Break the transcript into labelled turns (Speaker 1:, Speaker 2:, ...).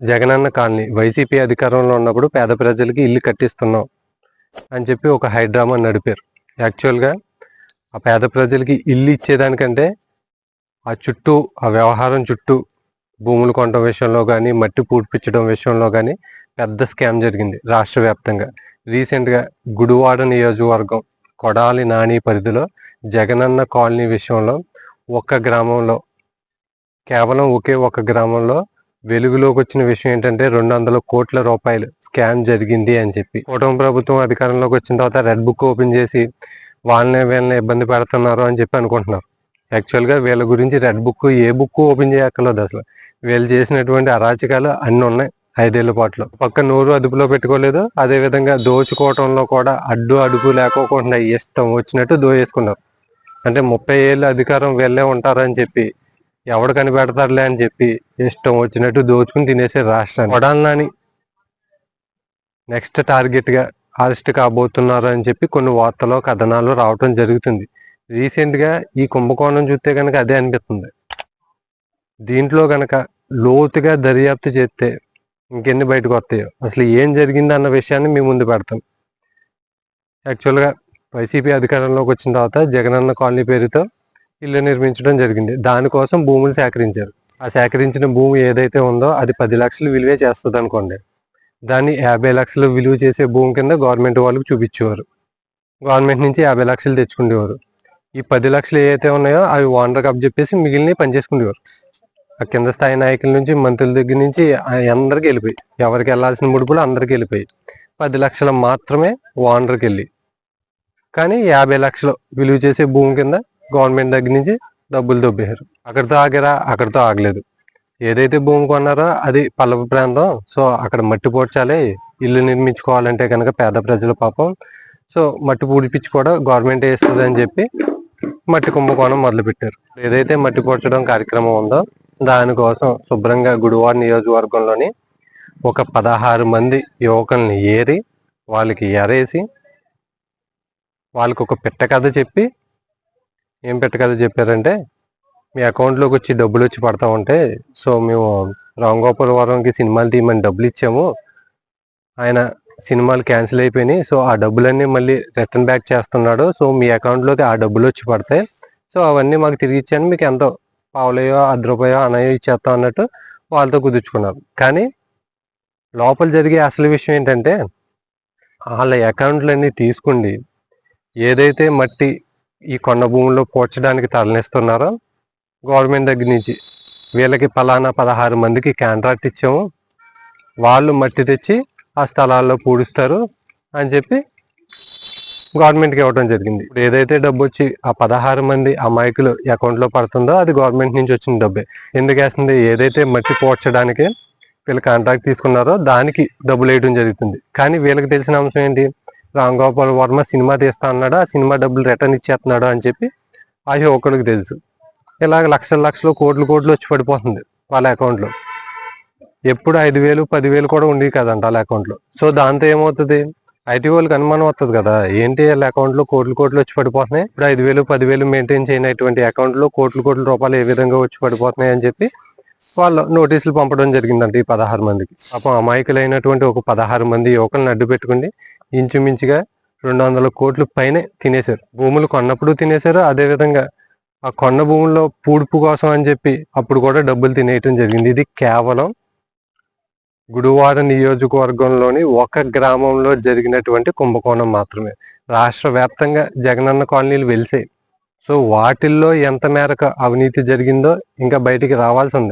Speaker 1: Jagananna colony YCP అధికారంలో ఉన్నప్పుడు పేద ప్రజలకి ఇల్లు కట్టిస్తున్నాం అని చెప్పి ఒక హైడ్రామా నడిపారు. యాక్చువల్గా ఆ పేద ప్రజలకి ఇల్లు ఇచ్చేదానికంటే ఆ చుట్టూ ఆ వ్యవహారం చుట్టూ భూములు కొనడం విషయంలో కానీ మట్టి పూడ్పించడం విషయంలో కానీ పెద్ద స్కామ్ జరిగింది రాష్ట్ర వ్యాప్తంగా. రీసెంట్గా గుడివాడ నియోజకవర్గం కొడాలి నాని పరిధిలో జగనన్న కాలనీ విషయంలో ఒక్క గ్రామంలో కేవలం ఒకే ఒక గ్రామంలో వెలుగులోకి వచ్చిన విషయం ఏంటంటే రెండు వందల కోట్ల రూపాయలు స్కామ్ జరిగింది అని చెప్పి. కూటమి ప్రభుత్వం అధికారంలోకి వచ్చిన తర్వాత రెడ్ బుక్ ఓపెన్ చేసి వాళ్ళనే వీళ్ళని ఇబ్బంది పెడుతున్నారు అని చెప్పి అనుకుంటున్నారు. యాక్చువల్గా వీళ్ళ గురించి రెడ్ బుక్ ఏ బుక్ ఓపెన్ చేయక్కర్లేదు అసలు. వీళ్ళు చేసినటువంటి అరాచకాలు అన్నీ ఉన్నాయి ఐదేళ్ళ పాటులో. పక్క నోరు అదుపులో పెట్టుకోలేదు. అదే విధంగా దోచుకోవటంలో కూడా అడ్డు అడుగు లేకోకుండా ఇష్టం వచ్చినట్టు దోయేసుకున్నారు అంటే ముప్పై ఏళ్ళు అధికారం వెళ్ళే ఉంటారని చెప్పి ఎవడు కనిపెడతారులే అని చెప్పి ఇష్టం వచ్చినట్టు దోచుకుని తినేసే రాష్ట్రాన్ని. కొడాలని నెక్స్ట్ టార్గెట్గా అరెస్ట్ కాబోతున్నారు అని చెప్పి కొన్ని వార్తలు కథనాలు రావటం జరుగుతుంది. రీసెంట్గా ఈ కుంభకోణం చూస్తే కనుక అదే అనిపిస్తుంది. దీంట్లో కనుక లోతుగా దర్యాప్తు చేస్తే ఇంకెన్ని బయటకు వస్తాయో? అసలు ఏం జరిగింది అన్న విషయాన్ని మీ ముందు పెడతాం. యాక్చువల్గా వైసీపీ అధికారంలోకి వచ్చిన తర్వాత జగనన్న కాలనీ పేరుతో ఇల్లు నిర్మించడం జరిగింది. దానికోసం భూములు సేకరించారు. ఆ సేకరించిన భూమి ఏదైతే ఉందో అది పది లక్షలు విలువే చేస్తుంది అనుకోండి. దాన్ని యాభై లక్షలు విలువ చేసే భూమి కింద గవర్నమెంట్ వాళ్ళకి చూపించేవారు. గవర్నమెంట్ నుంచి యాభై లక్షలు తెచ్చుకునేవారు. ఈ పది లక్షలు ఏవైతే ఉన్నాయో అవి ఓనర్కి కప్ చెప్పేసి మిగిలినవి పనిచేసుకునేవారు. ఆ కింద స్థాయి నాయకుల నుంచి మంత్రుల దగ్గర నుంచి అందరికి వెళ్ళిపోయి ఎవరికి వెళ్ళాల్సిన ముడుపులు అందరికి వెళ్ళిపోయి పది లక్షలు మాత్రమే ఓనర్కి వెళ్ళి. కానీ యాభై లక్షలు విలువ చేసే భూమి కింద గవర్నమెంట్ దగ్గర నుంచి డబ్బులు దొబ్బేశారు. అక్కడితో ఆగారా? అక్కడితో ఆగలేదు. ఏదైతే భూమి కొన్నారో అది పల్లపు ప్రాంతం. సో అక్కడ మట్టి పోడ్చాలి ఇల్లు నిర్మించుకోవాలంటే కనుక పేద ప్రజల పాపం. సో మట్టి పూడిపించి కూడా గవర్నమెంట్ వేస్తుంది అని చెప్పి మట్టి కుంభకోణం మొదలుపెట్టారు. ఏదైతే మట్టి పోడ్చడం కార్యక్రమం ఉందో దానికోసం శుభ్రంగా గుడివాడ నియోజకవర్గంలోని ఒక పదహారు మంది యువకుల్ని ఏరి వాళ్ళకి ఎరేసి వాళ్ళకి ఒక పిట్ట కథ చెప్పి ఏం పెట్ట చెప్పారంటే మీ అకౌంట్లోకి వచ్చి డబ్బులు వచ్చి పడతా ఉంటే సో మేము రామ్ గోపాల్ సినిమాలు తీయమని డబ్బులు ఇచ్చాము ఆయన సినిమాలు క్యాన్సిల్ అయిపోయినాయి. సో ఆ డబ్బులన్నీ మళ్ళీ రిటర్న్ బ్యాక్ చేస్తున్నాడు. సో మీ అకౌంట్లోకి ఆ డబ్బులు వచ్చి పడతాయి సో అవన్నీ మాకు తిరిగి ఇచ్చాను. మీకు ఎంతో పావులయో అర్ధ రూపాయో అనయో ఇచ్చేస్తాం అన్నట్టు వాళ్ళతో కుదుర్చుకున్నారు కానీ లోపల జరిగే అసలు విషయం ఏంటంటే వాళ్ళ అకౌంట్లన్నీ తీసుకుండి ఏదైతే మట్టి ఈ కొండ భూముల్లో పూడ్చడానికి తరలిస్తున్నారో. గవర్నమెంట్ దగ్గర నుంచి వీళ్ళకి పలానా పదహారు మందికి కాంట్రాక్ట్ ఇచ్చాము. వాళ్ళు మట్టి తెచ్చి ఆ స్థలాల్లో పూడుస్తారు అని చెప్పి గవర్నమెంట్కి ఇవ్వడం జరిగింది. ఇప్పుడు ఏదైతే డబ్బు వచ్చి ఆ పదహారు మంది అమాయకులు అకౌంట్లో పడుతుందో అది గవర్నమెంట్ నుంచి వచ్చిన డబ్బే. ఎందుకు వేస్తుంది? ఏదైతే మట్టి పోడ్చడానికి వీళ్ళు కాంట్రాక్ట్ తీసుకున్నారో దానికి డబ్బులు వేయడం జరుగుతుంది. కానీ వీళ్ళకి తెలిసిన అంశం ఏంటి? రామ్ గోపాల్ వర్మ సినిమా తీస్తా అన్నాడు? ఆ సినిమా డబ్బులు రిటర్న్ ఇచ్చేస్తున్నాడు అని చెప్పి ఆ యువకులకు తెలుసు. ఇలాగ లక్షల లక్షలు కోట్లు కోట్లు వచ్చి పడిపోతుంది వాళ్ళ అకౌంట్లో ఎప్పుడు ఐదు వేలు పదివేలు కూడా ఉండేవి కదంట వాళ్ళ అకౌంట్లో సో దాంతో ఏమవుతుంది? ఐటీ వాళ్ళకి అనుమానం వస్తుంది కదా. ఏంటి వాళ్ళ అకౌంట్లో కోట్లు కోట్లు వచ్చి పడిపోతున్నాయి? ఇప్పుడు ఐదు వేలు పదివేలు మెయింటైన్ చేయనటువంటి అకౌంట్లో కోట్లు కోట్ల రూపాయలు ఏ విధంగా వచ్చి పడిపోతున్నాయి అని చెప్పి వాళ్ళు నోటీసులు పంపడం జరిగిందండి ఈ పదహారు మందికి. పాపం అమాయకులైనటువంటి ఒక పదహారు మంది యువకులను అడ్డు పెట్టుకుని ఇంచుమించుగా రెండు వందల కోట్లు పైనే తినేశారు. భూములు కొన్నప్పుడు తినేశారు అదే విధంగా ఆ కొండ భూముల్లో పూడుపు కోసం అని చెప్పి అప్పుడు కూడా డబ్బులు తినేయటం జరిగింది. ఇది కేవలం గుడివాడ నియోజకవర్గంలోని ఒక గ్రామంలో జరిగినటువంటి కుంభకోణం మాత్రమే. రాష్ట్ర వ్యాప్తంగా జగనన్న కాలనీలు వెలిసాయి. సో వాటిల్లో ఎంత మేరకు అవినీతి జరిగిందో ఇంకా బయటికి రావాల్సి ఉంది.